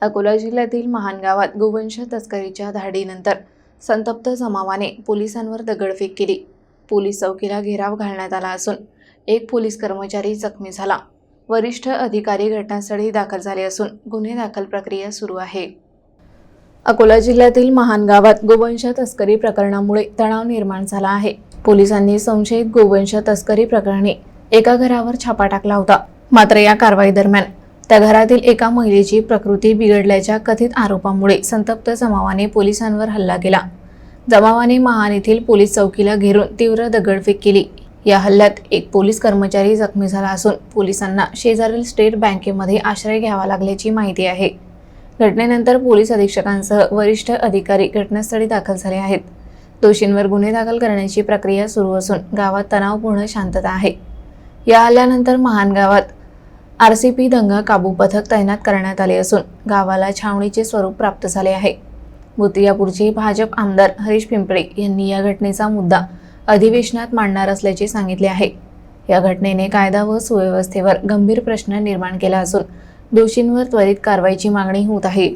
अकोला जिल्ह्यातील महान गावात गोवंश तस्करीच्या धाडीनंतर संतप्त जमावाने पोलिसांवर दगडफेक केली. पोलीस चौकीला घेराव घालण्यात आला असून एक पोलीस कर्मचारी जखमी झाला. वरिष्ठ अधिकारी घटनास्थळी दाखल झाले असून गुन्हे दाखल प्रक्रिया सुरू आहे. अकोला जिल्ह्यातील महान गावात गोवंश तस्करी प्रकरणामुळे तणाव निर्माण झाला आहे. पोलिसांनी संशयित गोवंश तस्करी प्रकरणी एका घरावर छापा टाकला होता. मात्र या कारवाई दरम्यान त्या घरातील एका महिलेची प्रकृती बिघडल्याच्या कथित आरोपामुळे संतप्त जमावाने पोलिसांवर हल्ला केला. जमावाने महान येथील पोलीस चौकीला घेरून तीव्र दगडफेक केली. या हल्ल्यात एक पोलीस कर्मचारी जखमी झाला असून पोलिसांना शेजारील स्टेट बँकेमध्ये आश्रय घ्यावा लागल्याची माहिती आहे. घटनेनंतर पोलीस अधीक्षकांसह वरिष्ठ अधिकारी घटनास्थळी दाखल झाले आहेत. दोषींवर गुन्हे दाखल करण्याची प्रक्रिया सुरू असून गावात तणावपूर्ण शांतता आहे. या हल्ल्यानंतर महान गावात आर सी पी दंगा काबू पथक तैनात करण्यात आले असून गावाला छावणीचे स्वरूप प्राप्त झाले आहे. बुतियापूरचे भाजप आमदार हरीश पिंपळे यांनी या घटनेचा मुद्दा अधिवेशनात मांडणार असल्याचे सांगितले आहे. या घटनेने कायदा व सुव्यवस्थेवर गंभीर प्रश्न निर्माण केला असून दोषींवर त्वरित कारवाईची मागणी होत आहे.